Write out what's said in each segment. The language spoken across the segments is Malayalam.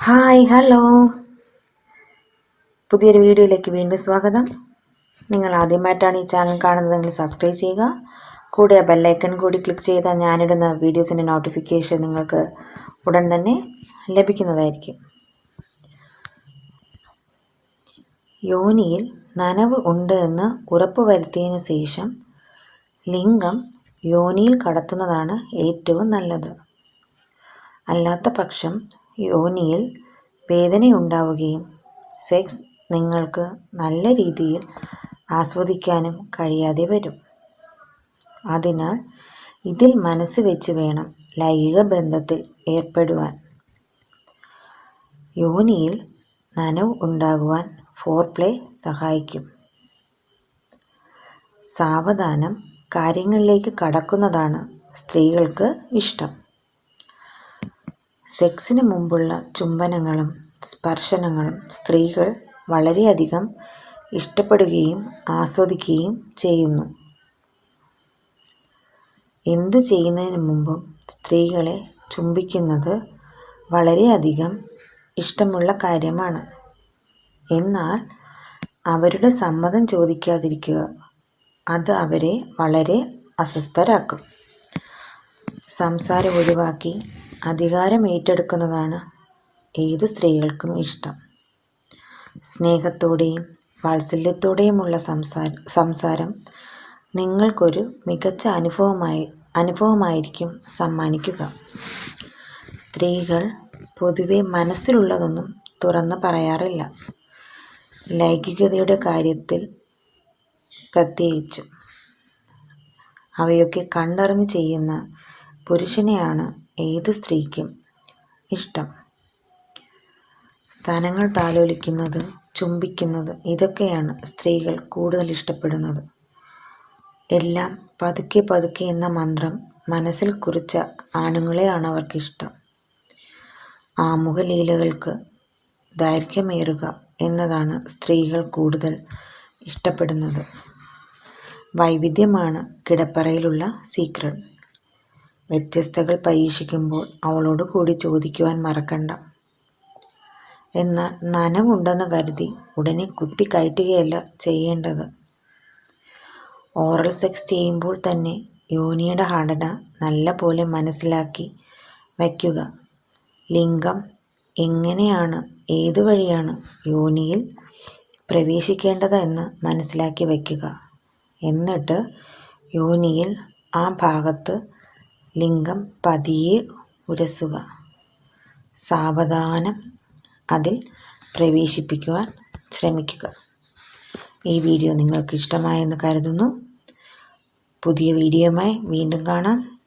Hi hello. പുതിയൊരു വീഡിയോയിലേക്ക് വീണ്ടും സ്വാഗതം. നിങ്ങൾ ആദ്യമായിട്ടാണ് ഈ ചാനൽ കാണുന്നതെങ്കിൽ സബ്സ്ക്രൈബ് ചെയ്യുക. കൂടെ ആ ബെല്ലൈക്കൺ കൂടി ക്ലിക്ക് ചെയ്താൽ ഞാനിടുന്ന വീഡിയോസിന്റെ നോട്ടിഫിക്കേഷൻ നിങ്ങൾക്ക് ഉടൻ തന്നെ ലഭിക്കുന്നതായിരിക്കും. യോനിയിൽ നനവ് ഉണ്ട് എന്ന് ഉറപ്പുവരുത്തിയതിനു ശേഷം ലിംഗം യോനിയിൽ കടത്തുന്നതാണ് ഏറ്റവും നല്ലത്. അല്ലാത്ത പക്ഷം യോനിയിൽ വേദനയുണ്ടാവുകയും സെക്സ് നിങ്ങൾക്ക് നല്ല രീതിയിൽ ആസ്വദിക്കാനും കഴിയാതെ വരും. അതിനാൽ ഇതിൽ മനസ്സ് വെച്ച് വേണം ലൈംഗിക ബന്ധത്തിൽ ഏർപ്പെടുവാൻ. യോനിയിൽ നനവ് ഉണ്ടാകുവാൻ ഫോർപ്ലേ സഹായിക്കും. സാവധാനം കാര്യങ്ങളിലേക്ക് കടക്കുന്നതാണ് സ്ത്രീകൾക്ക് ഇഷ്ടം. സെക്സിന് മുമ്പുള്ള ചുംബനങ്ങളും സ്പർശനങ്ങളും സ്ത്രീകൾ വളരെയധികം ഇഷ്ടപ്പെടുകയും ആസ്വദിക്കുകയും ചെയ്യുന്നു. എന്തു ചെയ്യുന്നതിന് മുമ്പും സ്ത്രീകളെ ചുംബിക്കുന്നത് വളരെയധികം ഇഷ്ടമുള്ള കാര്യമാണ്. എന്നാൽ അവരുടെ സമ്മതം ചോദിക്കാതിരിക്കുക അത് അവരെ വളരെ അസ്വസ്ഥരാക്കും. സംസാരം ഒഴിവാക്കി അധികാരം ഏറ്റെടുക്കുന്നതാണ് ഏതു സ്ത്രീകൾക്കും ഇഷ്ടം. സ്നേഹത്തോടെയും വാത്സല്യത്തോടെയുമുള്ള സംസാര സംസാരം നിങ്ങൾക്കൊരു മികച്ച അനുഭവമായി അനുഭവമായിരിക്കും സമ്മാനിക്കുക. സ്ത്രീകൾ പൊതുവെ മനസ്സിലുള്ളതൊന്നും തുറന്ന് പറയാറില്ല. ലൈംഗികതയുടെ കാര്യത്തിൽ പ്രത്യേകിച്ചും അവയൊക്കെ കണ്ടറിഞ്ഞ് ചെയ്യുന്ന പുരുഷനെയാണ് ഏത് സ്ത്രീക്കും ഇഷ്ടം? സ്ഥാനങ്ങൾ താലോലിക്കുന്നത് ചുംബിക്കുന്നത് ഇതൊക്കെയാണ് സ്ത്രീകൾ കൂടുതൽ ഇഷ്ടപ്പെടുന്നത്. എല്ലാം പതുക്കെ പതുക്കെ എന്ന മന്ത്രം മനസ്സിൽ കുറിച്ച ആണുങ്ങളെയാണ് അവർക്കിഷ്ടം. ആമുഖലീലകൾക്ക് ദൈർഘ്യമേറുക എന്നതാണ് സ്ത്രീകൾ കൂടുതൽ ഇഷ്ടപ്പെടുന്നത്. വൈവിധ്യമാണ് കിടപ്പറയിലുള്ള സീക്രട്ട്. വ്യത്യസ്തകൾ പരീക്ഷിക്കുമ്പോൾ അവളോട് കൂടി ചോദിക്കുവാൻ മറക്കണ്ട. എന്നാൽ നനവുണ്ടെന്ന് കരുതി ഉടനെ കുത്തി കയറ്റുകയല്ല ചെയ്യേണ്ടത്. ഓറൽ സെക്സ് ചെയ്യുമ്പോൾ തന്നെ യോനിയുടെ ഘടന നല്ല പോലെ മനസ്സിലാക്കി വയ്ക്കുക. ലിംഗം എങ്ങനെയാണ് ഏതു വഴിയാണ് യോനിയിൽ പ്രവേശിക്കേണ്ടത് എന്ന് മനസ്സിലാക്കി വയ്ക്കുക. എന്നിട്ട് യോനിയിൽ ആ ഭാഗത്ത് ലിംഗം പതിയെ ഉരസുക. സാവധാനം അതിൽ പ്രവേശിപ്പിക്കുവാൻ ശ്രമിക്കുക. ഈ വീഡിയോ നിങ്ങൾക്ക് ഇഷ്ടമായെന്ന് കരുതുന്നു. പുതിയ വീഡിയോയുമായി വീണ്ടും കാണാം.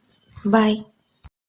ബൈ.